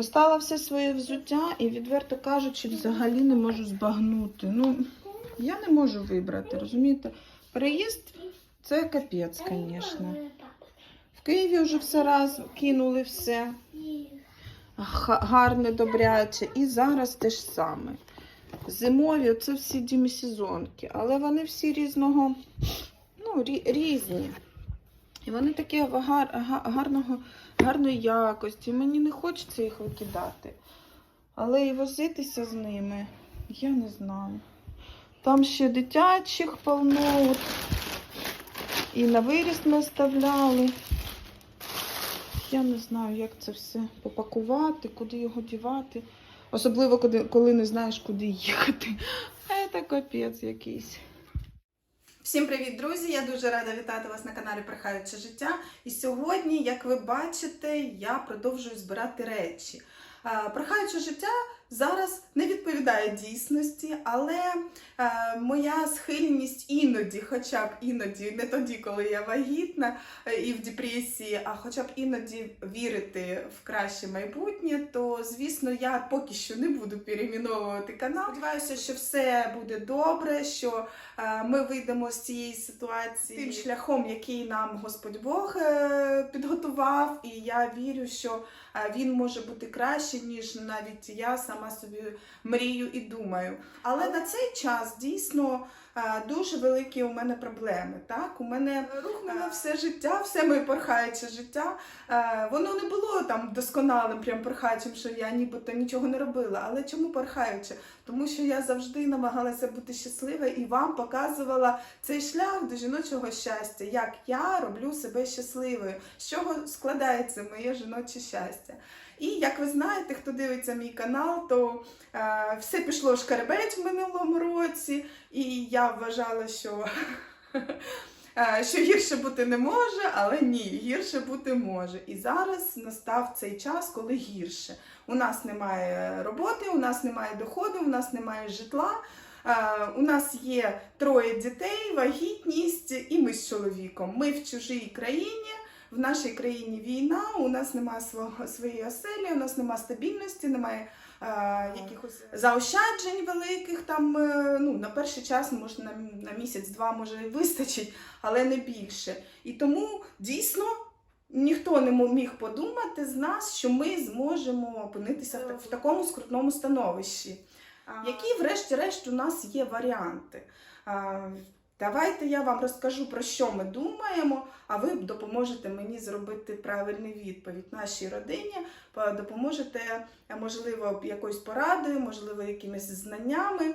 Достала все своє взуття і, відверто кажучи, взагалі не можу збагнути. Ну, я не можу вибрати, розумієте? Переїзд це капець, звісно. В Києві вже все раз кинули все. Гарне, добряче. І зараз те ж саме. Зимові це всі дімісезонки, але вони всі різного, ну, різні. І вони такі гар, гарного, гарної якості. Мені не хочеться їх викидати. Але і возитися з ними, я не знаю. Там ще дитячих повно. От. І на виріст ми оставляли. Я не знаю, як це все попакувати, куди його дівати. Особливо, коли не знаєш, куди їхати. Це капець якийсь. Всім привіт, друзі! Я дуже рада вітати вас на каналі Прихаюче життя. І сьогодні, як ви бачите, я продовжую збирати речі. Прихаюче життя зараз не відповідає дійсності, але е, моя схильність іноді, хоча б іноді, не тоді, коли я вагітна е, і в депресії, а хоча б іноді вірити в краще майбутнє, то звісно я поки що не буду перейменовувати канал. Сподіваюся, що все буде добре, що е, ми вийдемо з цієї ситуації тим шляхом, який нам Господь Бог е, підготував, і я вірю, що е, він може бути краще, ніж навіть я сама собі мрію і думаю. Але на цей час дійсно е, дуже великі у мене проблеми. Так, у мене рухнуло все життя, все моє порхаюче життя. Е, Воно не було там досконалим, прям порхаючим, що я нібито нічого не робила. Але чому порхаюче? Тому що я завжди намагалася бути щаслива і вам показувала цей шлях до жіночого щастя, як я роблю себе щасливою, з чого складається моє жіноче щастя. І як ви знаєте, хто дивиться мій канал, то е, все пішло шкаребець в минулому році, і я вважала, що, е, що гірше бути не може, але ні, гірше бути може. І зараз настав цей час, коли гірше. У нас немає роботи, у нас немає доходу, у нас немає житла. Е, У нас є троє дітей, вагітність, і ми з чоловіком. Ми в чужій країні. В нашій країні війна, у нас немає свого своєї оселі, у нас немає стабільності, немає е, якихось заощаджень великих. Там е, ну на перший час може на, на місяць-два може вистачить, але не більше. І тому дійсно ніхто не міг подумати з нас, що ми зможемо опинитися в, так- в такому скрутному становищі. Які, врешті-решт, у нас є варіанти? Давайте я вам розкажу про що ми думаємо, а ви допоможете мені зробити правильну відповідь нашій родині, допоможете, е, можливо, якоюсь порадою, можливо, якимись знаннями.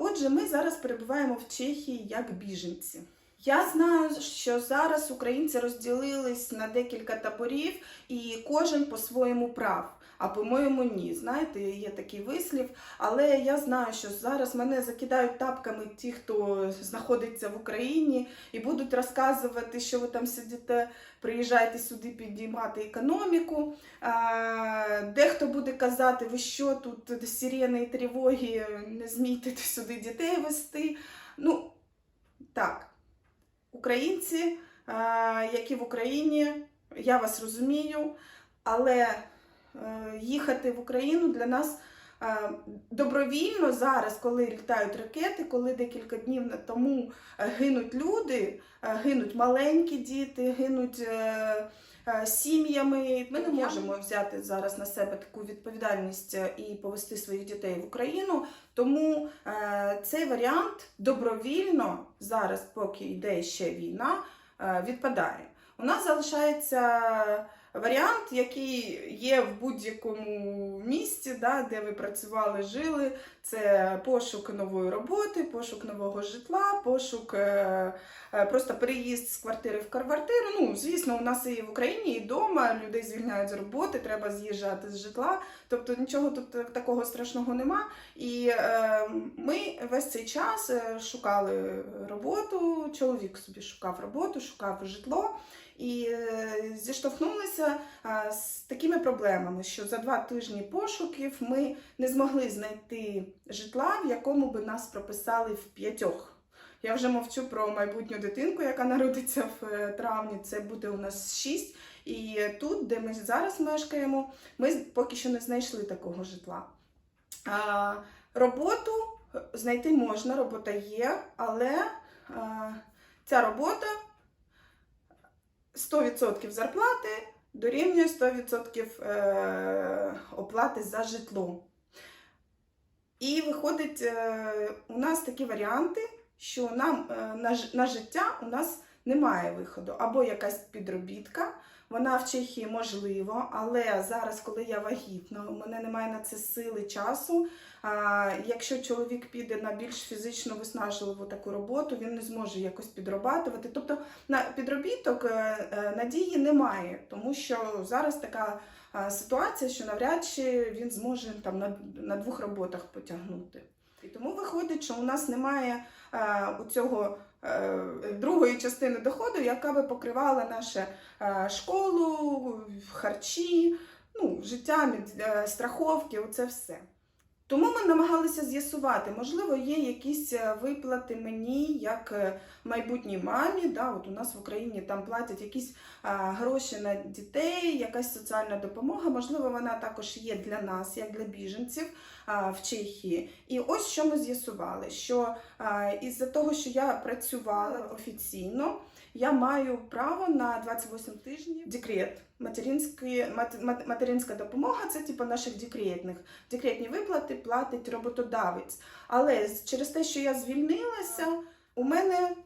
Отже, ми зараз перебуваємо в Чехії як біженці. Я знаю, що зараз українці розділились на декілька таборів, і кожен по-своєму прав. А по-моєму, ні. Знаєте, є такий вислів. Але я знаю, що зараз мене закидають тапками ті, хто знаходиться в Україні, і будуть розказувати, що ви там сидите, приїжджаєте сюди підіймати економіку. Дехто буде казати, ви що тут сирени і тривоги, не змійте сюди дітей вести. Ну, так, українці, які в Україні, я вас розумію, але е, їхати в Україну для нас е, добровільно зараз, коли літають ракети, коли декілька днів тому е, гинуть люди, е, гинуть маленькі діти, гинуть е, е, сім'ями. Ми не можемо взяти зараз на себе таку відповідальність е, і повести своїх дітей в Україну. Тому е, цей варіант добровільно зараз, поки йде ще війна, е, відпадає. У нас залишається варіант, який є в будь-якому місці, да, де ви працювали, жили. Це пошук нової роботи, пошук нового житла, пошук е, е, просто переїзд з квартири в квартиру. Ну, звісно, у нас і в Україні, і вдома людей звільняють з роботи, треба з'їжджати з житла. Тобто нічого тут такого страшного нема. І е, ми весь цей час е, шукали роботу. Чоловік собі шукав роботу, шукав житло. І е, зіштовхнулися е, з такими проблемами, що за два тижні пошуків ми не змогли знайти житла, в якому би нас прописали в п'ятьох. Я вже мовчу про майбутню дитинку, яка народиться в е, травні. Це буде у нас шість. І тут, де ми зараз мешкаємо, ми поки що не знайшли такого житла. А, роботу знайти можна, робота є, але а, ця робота 100% зарплати дорівнює 100% е, оплати за житло. І виходить, е, у нас такі варіанти, що нам е, на, життя у нас немає виходу. Або якась підробітка, вона в Чехії можливо, але зараз, коли я вагітна, у мене немає на це сили часу. А, якщо чоловік піде на більш фізично виснажливу таку роботу, він не зможе якось підрабатувати. Тобто на підробіток е, е, надії немає, тому що зараз така е, ситуація, що навряд чи він зможе там на, на двох роботах потягнути. І тому виходить, що у нас немає е, у цього е, другої частини доходу, яка би покривала нашу е, школу, харчі, ну, життя, е, страховки, оце все. Тому ми намагалися з'ясувати, можливо, є якісь е, виплати мені як е, майбутній мамі. Да, от у нас в Україні там платять якісь гроші на дітей, якась соціальна допомога. Можливо, вона також є для нас, як для біженців в Чехії. І ось що ми з'ясували: що із-за того, що я працювала офіційно, я маю право на 28 тижнів декрет. Материнські, мат- мат- материнська допомога це типу наших декретних. Декретні виплати платить роботодавець. Але через те, що я звільнилася, у мене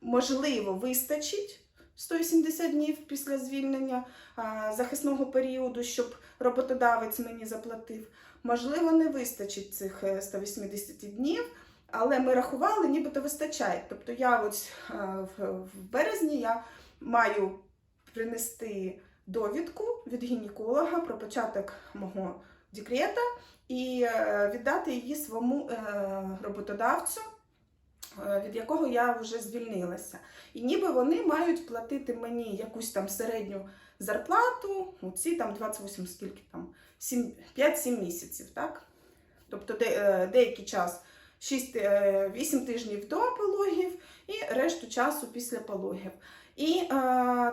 можливо вистачить 180 днів після звільнення а, захисного періоду, щоб роботодавець мені заплатив. Можливо, не вистачить цих е, 180 днів. Але ми рахували, нібито вистачає. Тобто я ось е, в, березні я маю принести довідку від гінеколога про початок мого декрета і е, віддати її своєму е, роботодавцю, від якого я вже звільнилася. І ніби вони мають платити мені якусь там середню зарплату, ці там 28 скільки там, 5-7 місяців, так? Тобто де, деякий час 6, е, 8 тижнів до пологів і решту часу після пологів. І е,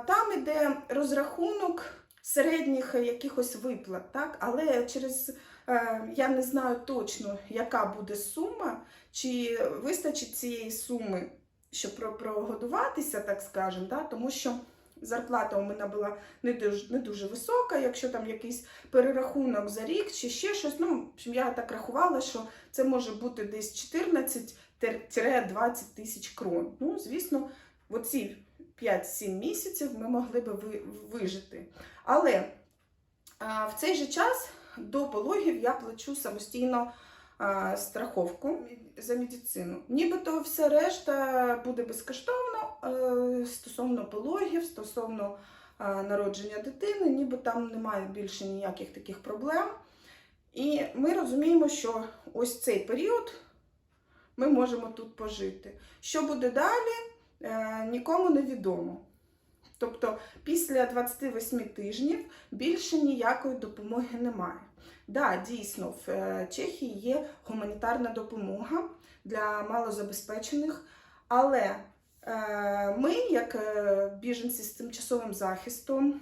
там іде розрахунок середніх якихось виплат, так? але через е, я не знаю точно, яка буде сума, чи вистачить цієї суми, щоб прогодуватися, так скажемо, да? тому що зарплата у мене була не дуже, не дуже висока, якщо там якийсь перерахунок за рік чи ще щось. Ну, я так рахувала, що це може бути десь 14-20 тисяч крон. Ну, звісно, оці 5-7 місяців ми могли би вижити. Але а, в цей же час до пологів я плачу самостійно страховку за медицину. Нібито все решта буде безкоштовно стосовно пологів, стосовно народження дитини, ніби там немає більше ніяких таких проблем. І ми розуміємо, що ось цей період ми можемо тут пожити. Що буде далі, е, нікому не відомо. Тобто після 28 тижнів більше ніякої допомоги немає. Да, дійсно, в е, Чехії є гуманітарна допомога для малозабезпечених, але е, ми, як е, біженці з тимчасовим захистом,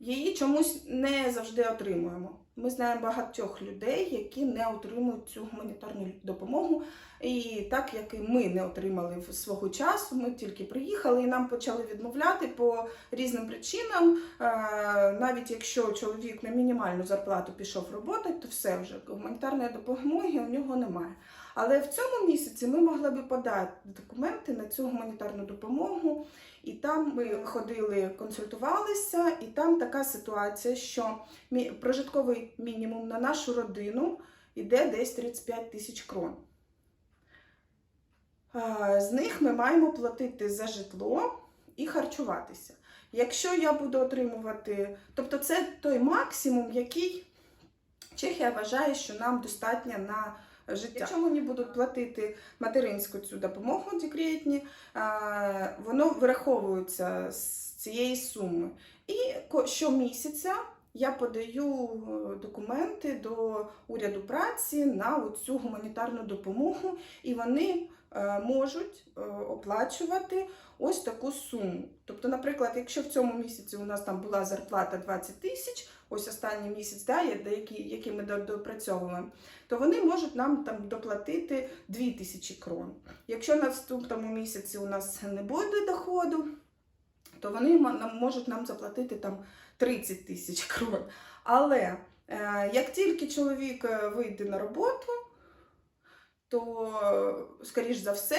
її чомусь не завжди отримуємо. Ми знаємо багатьох людей, які не отримують цю гуманітарну допомогу. І так як і ми не отримали свого часу, ми тільки приїхали і нам почали відмовляти по різним причинам. Е, Навіть якщо чоловік на мінімальну зарплату пішов роботи, то все вже гуманітарної допомоги у нього немає. Але в цьому місяці ми могли би подати документи на цю гуманітарну допомогу, і там ми ходили, консультувалися, і там така ситуація, що прожитковий мінімум на нашу родину йде десь 35 тисяч крон. З них ми маємо платити за житло і харчуватися. Якщо я буду отримувати, тобто це той максимум, який Чехія вважає, що нам достатньо на життя. Якщо мені будуть платити материнську цю допомогу декретні, воно вираховується з цієї суми. І щомісяця я подаю е, документи до уряду праці на цю гуманітарну допомогу, і вони е, можуть е, оплачувати ось таку суму. Тобто, наприклад, якщо в цьому місяці у нас там була зарплата 20 тисяч, ось останній місяць, да, є деякі, які ми допрацьовуємо, то вони можуть нам там доплатити 2 тисячі крон. Якщо на наступному місяці у нас не буде доходу, то вони можуть нам заплатити там 30 тисяч крон. Але е, як тільки чоловік е, вийде на роботу, то, скоріш за все,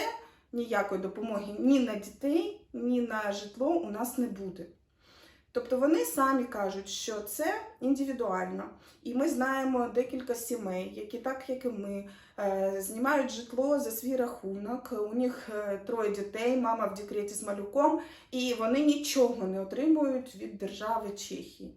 ніякої допомоги ні на дітей, ні на житло у нас не буде. Тобто вони самі кажуть, що це індивідуально. І ми знаємо декілька сімей, які так, як і ми, е, знімають житло за свій рахунок. У них е, троє дітей, мама в декреті з малюком, і вони нічого не отримують від держави Чехії.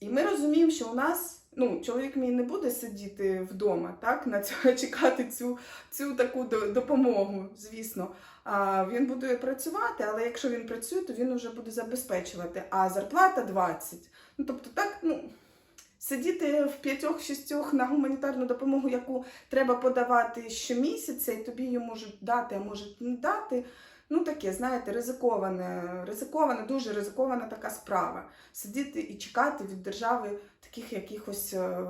І ми розуміємо, що у нас ну, чоловік мій не буде сидіти вдома, так, на цю, чекати цю, цю таку допомогу, звісно. А, він буде працювати, але якщо він працює, то він вже буде забезпечувати. А зарплата 20. Ну, тобто, так, ну, сидіти в п'ятьох-шістьох на гуманітарну допомогу, яку треба подавати щомісяця, і тобі її можуть дати, а можуть не дати. Ну, таке, знаєте, ризиковане, ризикована, дуже ризикована така справа. Сидіти і чекати від держави таких якихось е,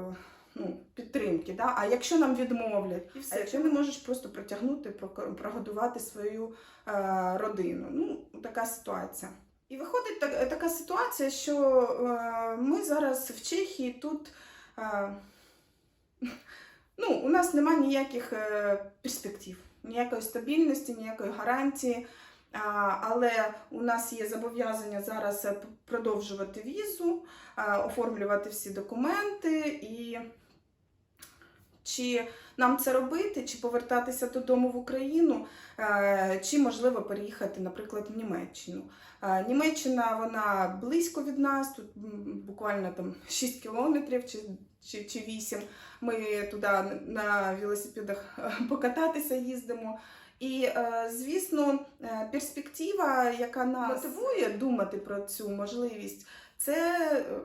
ну, підтримки. Да? А якщо нам відмовлять, і все, якщо не можеш просто протягнути, прогодувати свою е, родину. Ну, така ситуація. І виходить так, така ситуація, що е, ми зараз в Чехії тут. Е, ну, у нас немає ніяких е, перспектив, ніякої стабільності, ніякої гарантії. Але у нас є зобов'язання зараз е, продовжувати візу, е, оформлювати всі документи і чи нам це робити, чи повертатися додому в Україну, е, чи можливо переїхати, наприклад, в Німеччину. Німеччина вона близько від нас, тут буквально там 6 кілометрів чи, чи, чи 8. Ми туди на велосипедах е, покататися їздимо. І, е, звісно, е, перспектива, яка нас мотивує думати про цю можливість, це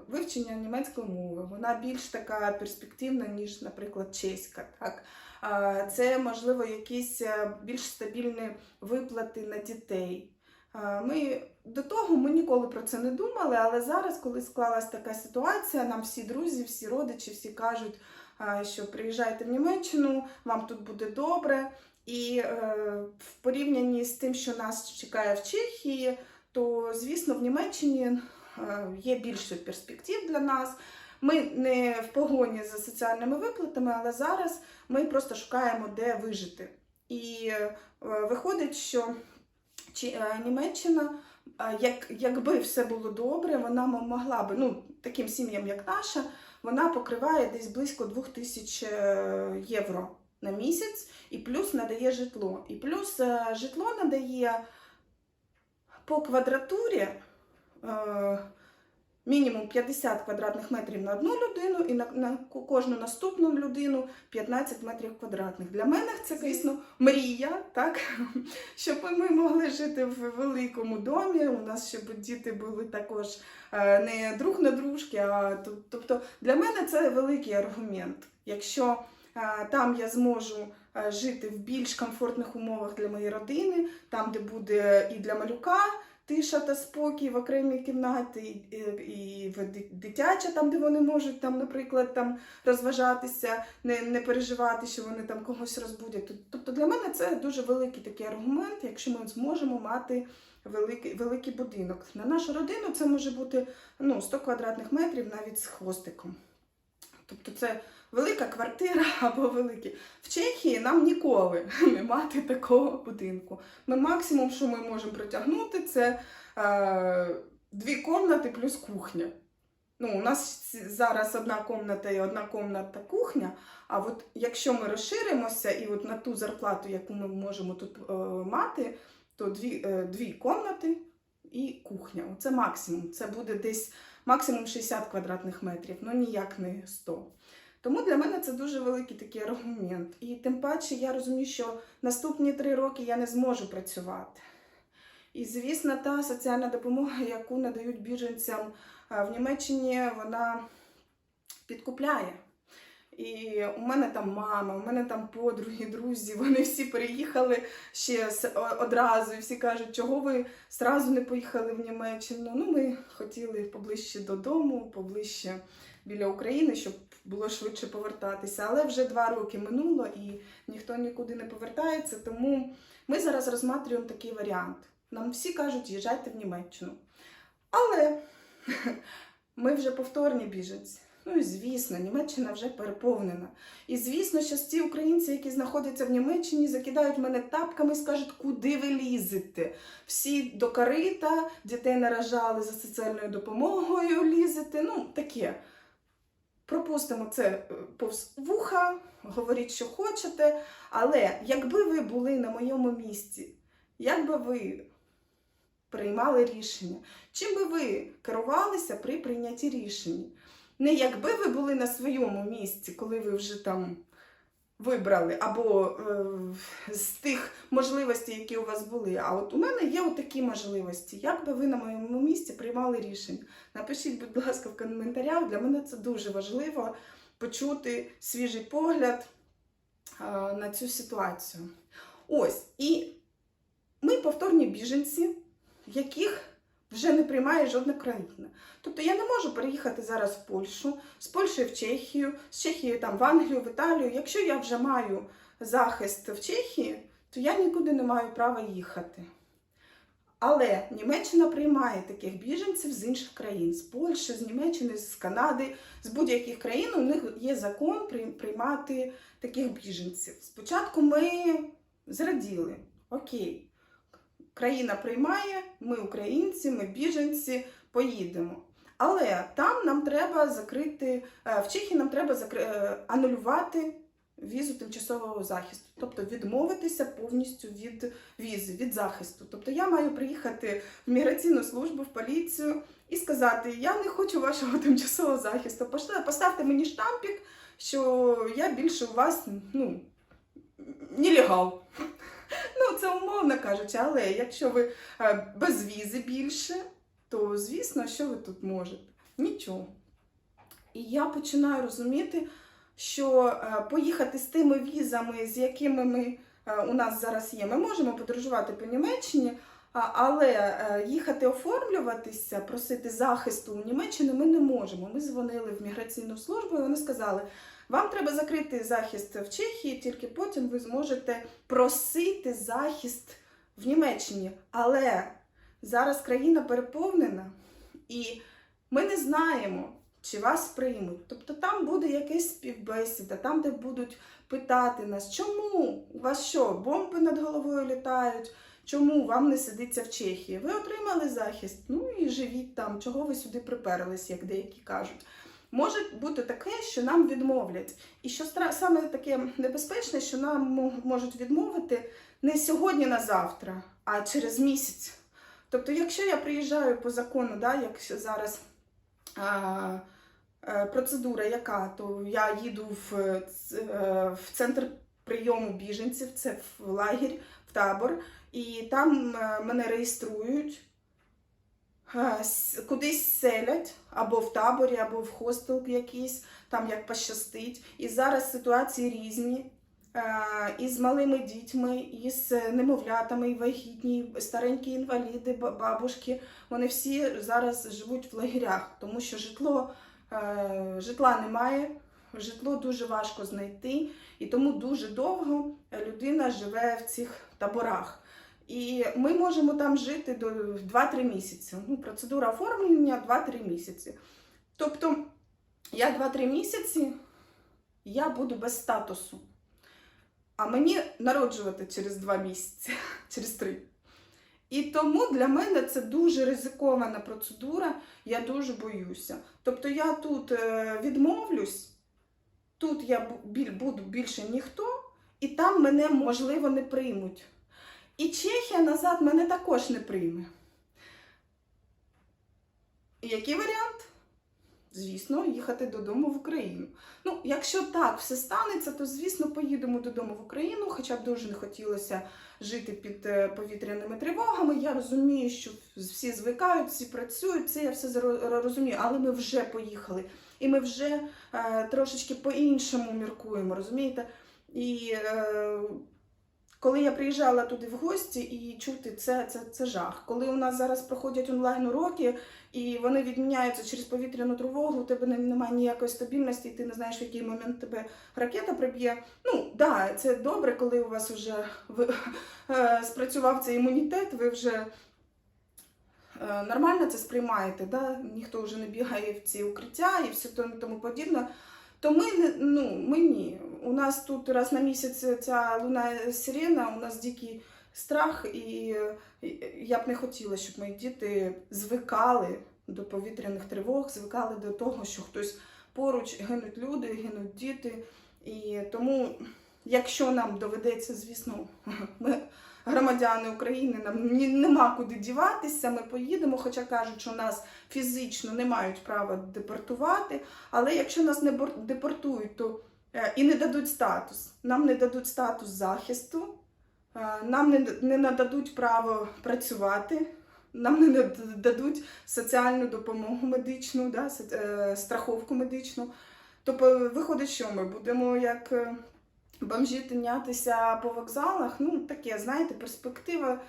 вивчення німецької мови. Вона більш така перспективна, ніж, наприклад, чеська. Так? Це, можливо, якісь більш стабільні виплати на дітей. Ми до того ми ніколи про це не думали, але зараз, коли склалась така ситуація, нам всі друзі, всі родичі, всі кажуть, що приїжджайте в Німеччину, вам тут буде добре. І е, в порівнянні з тим, що нас чекає в Чехії, то звісно в Німеччині е, є більше перспектив для нас. Ми не в погоні за соціальними виплатами, але зараз ми просто шукаємо, де вижити. І е, виходить, що Німеччина, е, як, якби все було добре, вона могла би, ну, таким сім'ям, як наша, вона покриває десь близько 2000 е, євро на місяць, і плюс надає житло. І плюс е, житло надає по квадратурі. Мінімум 50 квадратних метрів на одну людину і на, на кожну наступну людину 15 метрів квадратних. Для мене це, звісно, мрія, так? щоб ми могли жити в великому домі. У нас щоб діти були також е, не друг на дружки, а тобто для мене це великий аргумент. Якщо е, там я зможу е, жити в більш комфортних умовах для моєї родини, там, де буде і для малюка тиша та спокій в окремій кімнаті, і, в ди- дитяча, там, де вони можуть, там, наприклад, там, розважатися, не, не переживати, що вони там когось розбудять. Тобто для мене це дуже великий такий аргумент, якщо ми зможемо мати великий, великий будинок. На нашу родину це може бути ну, 100 квадратних метрів навіть з хвостиком. Тобто це велика квартира або великі. В Чехії нам ніколи не мати такого будинку. Ми максимум, що ми можемо протягнути, це е, дві кімнати плюс кухня. Ну, у нас зараз одна кімната і одна кімната кухня. А от якщо ми розширимося і от на ту зарплату, яку ми можемо тут е, мати, то дві, е, дві кімнати і кухня. Це максимум. Це буде десь максимум 60 квадратних метрів, ну ніяк не 100. Тому для мене це дуже великий такий аргумент. І тим паче я розумію, що наступні три роки я не зможу працювати. І, звісно, та соціальна допомога, яку надають біженцям е, в Німеччині, вона підкупляє. І у мене там мама, у мене там подруги, друзі, вони всі переїхали ще одразу. І всі кажуть, чого ви зразу не поїхали в Німеччину. Ну, ми хотіли поближче додому, поближче біля України, щоб було швидше повертатися. Але вже два роки минуло і ніхто нікуди не повертається. Тому ми зараз розглядаємо такий варіант. Нам всі кажуть, їжджайте в Німеччину. Але ми вже повторні біженці. Ну і звісно, Німеччина вже переповнена. І звісно, що ті українці, які знаходяться в Німеччині, закидають мене тапками і скажуть, куди ви лізете. Всі до карита, дітей наражали за соціальною допомогою лізете. Ну, таке. Пропустимо це е, повз вуха, говоріть, що хочете. Але якби ви були на моєму місці, як би ви приймали рішення? Чим би ви керувалися при прийнятті рішень? Не якби ви були на своєму місці, коли ви вже там вибрали, або е, з тих можливостей, які у вас були. А от у мене є такі можливості. Як би ви на моєму місці приймали рішення? Напишіть, будь ласка, в коментарях. Для мене це дуже важливо почути свіжий погляд е, на цю ситуацію. Ось, і ми повторні біженці, яких вже не приймає жодна країна. Тобто я не можу переїхати зараз в Польщу, з Польщі в Чехію, з Чехії там в Англію, в Італію. Якщо я вже маю захист в Чехії, то я нікуди не маю права їхати. Але Німеччина приймає таких біженців з інших країн, з Польщі, з Німеччини, з Канади, з будь-яких країн. У них є закон приймати таких біженців. Спочатку ми зраділи, окей, країна приймає, ми українці, ми біженці, поїдемо. Але там нам треба закрити, е, в Чехії нам треба закри... е, анулювати візу тимчасового захисту, тобто відмовитися повністю від візи, від захисту. Тобто я маю приїхати в міграційну службу, в поліцію і сказати: я не хочу вашого тимчасового захисту. Поставте мені штампік, що я більше у вас ну, нелегал. Ну, це умовно кажучи, але якщо ви е, без візи більше, то звісно, що ви тут можете? Нічого. І я починаю розуміти, що е, поїхати з тими візами, з якими ми, е, у нас зараз є, ми можемо подорожувати по Німеччині, але їхати оформлюватися, просити захисту у Німеччині ми не можемо. Ми дзвонили в міграційну службу, і вони сказали, вам треба закрити захист в Чехії, тільки потім ви зможете просити захист в Німеччині. Але зараз країна переповнена, і ми не знаємо, чи вас приймуть. Тобто там буде якась співбесіда, там, де будуть питати нас, чому у вас що, бомби над головою літають? Чому вам не сидиться в Чехії? Ви отримали захист, ну і живіть там, чого ви сюди приперлись, як деякі кажуть. Може бути таке, що нам відмовлять. І що саме таке небезпечне, що нам можуть відмовити не сьогодні на завтра, а через місяць. Тобто, якщо я приїжджаю по закону, да, як зараз а, е, процедура яка, то я їду в, е, в центр прийому біженців, це в лагерь, в табор, і там е, мене реєструють. Е, Кудись селять або в таборі, або в хостел якийсь, там як пощастить. І зараз ситуації різні. Е, І з малими дітьми, і з немовлятами, і вагітні, старенькі інваліди, ба- бабушки. Вони всі зараз живуть в лагерях, тому що житло, е, житла немає, житло дуже важко знайти, і тому дуже довго людина живе в цих таборах. І ми можемо там жити до 2-3 місяці. Ну, процедура оформлення 2-3 місяці. Тобто, я 2-3 місяці я буду без статусу. А мені народжувати через 2 місяці, через 3. І тому для мене це дуже ризикована процедура, я дуже боюся. Тобто я тут е, відмовлюсь, тут я буду більше ніхто, і там мене, можливо, не приймуть. І Чехія назад мене також не прийме. І який варіант? Звісно, їхати додому в Україну. Ну, якщо так все станеться, то звісно поїдемо додому в Україну, хоча б дуже не хотілося жити під е, повітряними тривогами. Я розумію, що всі звикають, всі працюють, це я все розумію, але ми вже поїхали. і ми вже е, трошечки по-іншому міркуємо, розумієте? І е, коли я приїжджала туди в гості і чути це, це, це жах. Коли у нас зараз проходять онлайн уроки і вони відміняються через повітряну тривогу, у тебе немає ніякої стабільності, і ти не знаєш, в який момент тебе ракета приб'є. Ну, да, це добре, коли у вас вже е, спрацював цей імунітет, ви вже е, нормально це сприймаєте, да? ніхто вже не бігає в ці укриття і все тому подібне. То ми не ну ми ні. У нас тут раз на місяць ця лунає сирена, у нас дикий страх, і я б не хотіла, щоб мої діти звикали до повітряних тривог, звикали до того, що хтось поруч гинуть люди, гинуть діти. І тому, якщо нам доведеться, звісно, ми громадяни України, нам нема куди діватися, ми поїдемо, хоча кажуть, що нас фізично не мають права депортувати. Але якщо нас не депортують, то е, і не дадуть статус, нам не дадуть статус захисту, е, нам не, нададуть право працювати, нам не над- дадуть соціальну допомогу медичну, да, е, страховку медичну. Тобто, виходить, що ми будемо як бомжі тинятися по вокзалах. Ну, таке, знаєте, перспектива,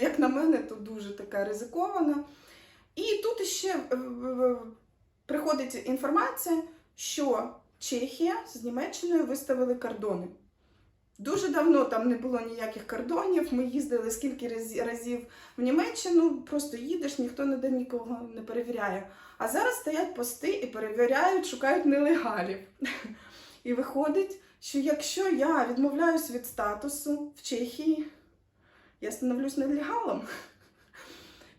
як на мене, то дуже така ризикована. І тут ще е, приходить інформація, що Чехія з Німеччиною виставили кордони. Дуже давно там не було ніяких кордонів. Ми їздили скільки разів в Німеччину, просто їдеш, ніхто ніде нікого не перевіряє. А зараз стоять пости і перевіряють, шукають нелегалів. І виходить, що якщо я відмовляюсь від статусу в Чехії, я становлюсь нелегалом.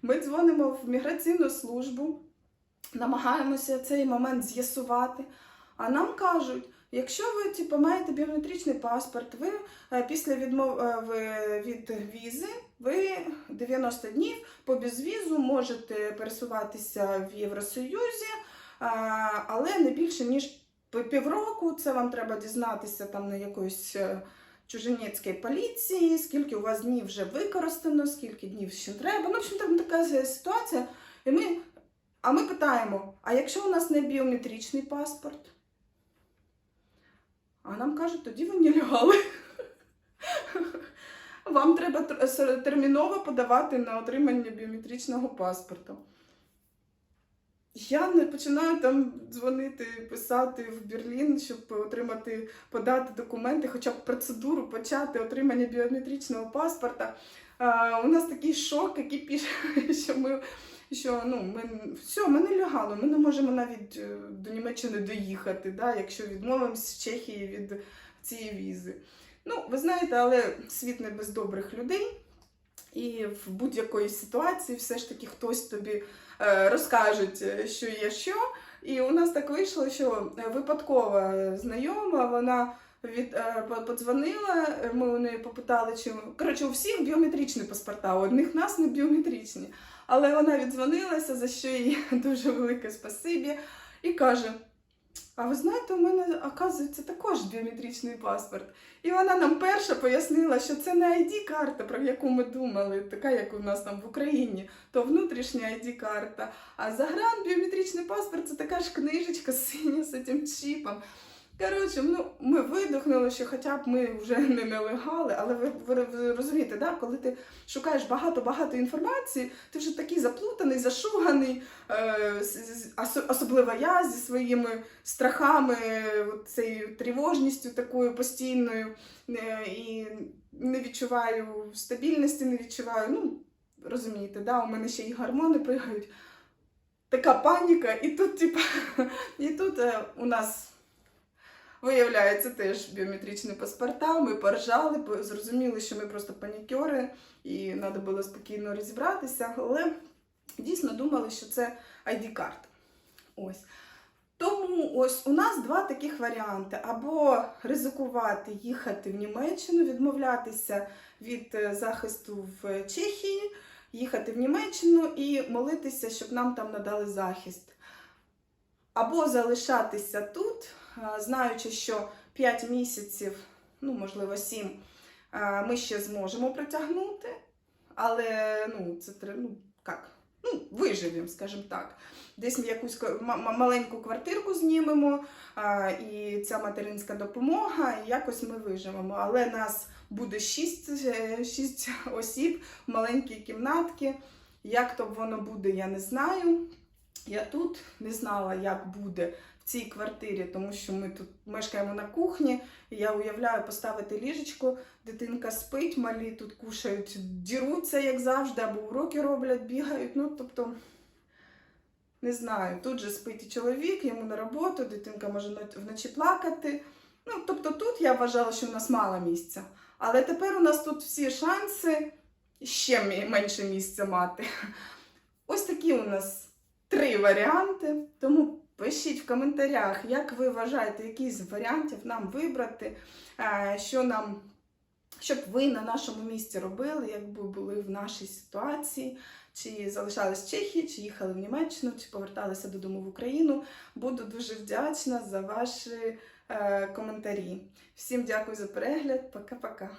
Ми дзвонимо в міграційну службу, намагаємося цей момент з'ясувати. А нам кажуть, якщо ви типу, маєте біометричний паспорт, ви е, після відмов е, від візи, ви 90 днів по безвізу можете пересуватися в Євросоюзі, але не більше ніж півроку. Це вам треба дізнатися там на якоїсь е, чужинецькій поліції, скільки у вас днів вже використано, скільки днів ще треба. Ну, в общем, там така ситуація. І ми, а ми питаємо: а якщо у нас не біометричний паспорт? А нам кажуть, тоді ви нелегали. Вам треба терміново подавати на отримання біометричного паспорта. Я не починаю там дзвонити, писати в Берлін, щоб отримати, подати документи, хоча б процедуру почати отримання біометричного паспорта. А, у нас такий шок, який пише, що ми, що ну, ми все, ми нелегали, ми не можемо навіть е, до Німеччини доїхати, да, якщо відмовимося з Чехії від цієї візи. Ну, ви знаєте, але світ не без добрих людей. І в будь-якої ситуації все ж таки хтось тобі е, розкаже, е, що є що. І у нас так вийшло, що випадкова знайома, вона від, е, подзвонила, ми у неї попитали, чи коротше, у всіх біометричні паспорта, у одних нас не біометричні. Але вона віддзвонилася, за що їй дуже велике спасибі, і каже: А ви знаєте, у мене, оказується, також біометричний паспорт. І вона нам перша пояснила, що це не ID-карта, про яку ми думали, така, як у нас там в Україні, то внутрішня ID-карта. А загран біометричний паспорт це така ж книжечка синя з цим чіпом. Коротше, ну, ми видихнули, що хоча б ми вже не нелегали, але ви, ви, ви розумієте, да? коли ти шукаєш багато-багато інформації, ти вже такий заплутаний, зашуганий, е, особливо я зі своїми страхами, цією тривожністю такою постійною, е, і не відчуваю стабільності, не відчуваю. Ну, розумієте, да? у мене ще й гормони пригають. Така паніка, і тут, типа, і тут е, у нас. Виявляється, теж біометричні паспорта. Ми поржали, зрозуміли, що ми просто панікери, і треба було спокійно розібратися. Але дійсно думали, що це ID-карта. Ось. Тому ось у нас два таких варіанти: або ризикувати їхати в Німеччину, відмовлятися від е, захисту в Чехії, їхати в Німеччину і молитися, щоб нам там надали захист. Або залишатися тут, знаючи, що 5 місяців, ну можливо 7, е, ми ще зможемо протягнути. Але ну, це ну, як? ну, виживемо, скажімо так. Десь якусь маленьку квартирку знімемо, а, і ця материнська допомога, і якось ми виживемо. Але нас буде шість, е, шість осіб в маленькій кімнатці. Як то воно буде, я не знаю. Я тут не знала, як буде цій квартирі, тому що ми тут мешкаємо на кухні. І я уявляю поставити ліжечко, дитинка спить, малі тут кушають, діруться, як завжди, або уроки роблять, бігають. Ну, тобто, не знаю, тут же спить і чоловік, йому на роботу, дитинка може вночі плакати. Ну, тобто тут я вважала, що в нас мало місця. Але тепер у нас тут всі шанси ще менше місця мати. Ось такі у нас три варіанти. Тому пишіть в коментарях, як ви вважаєте, який з варіантів нам вибрати, е, що нам, щоб ви на нашому місці робили, якби були в нашій ситуації, чи залишались в Чехії, чи їхали в Німеччину, чи поверталися додому в Україну. Буду дуже вдячна за ваші е, коментарі. Всім дякую за перегляд. Пока-пока.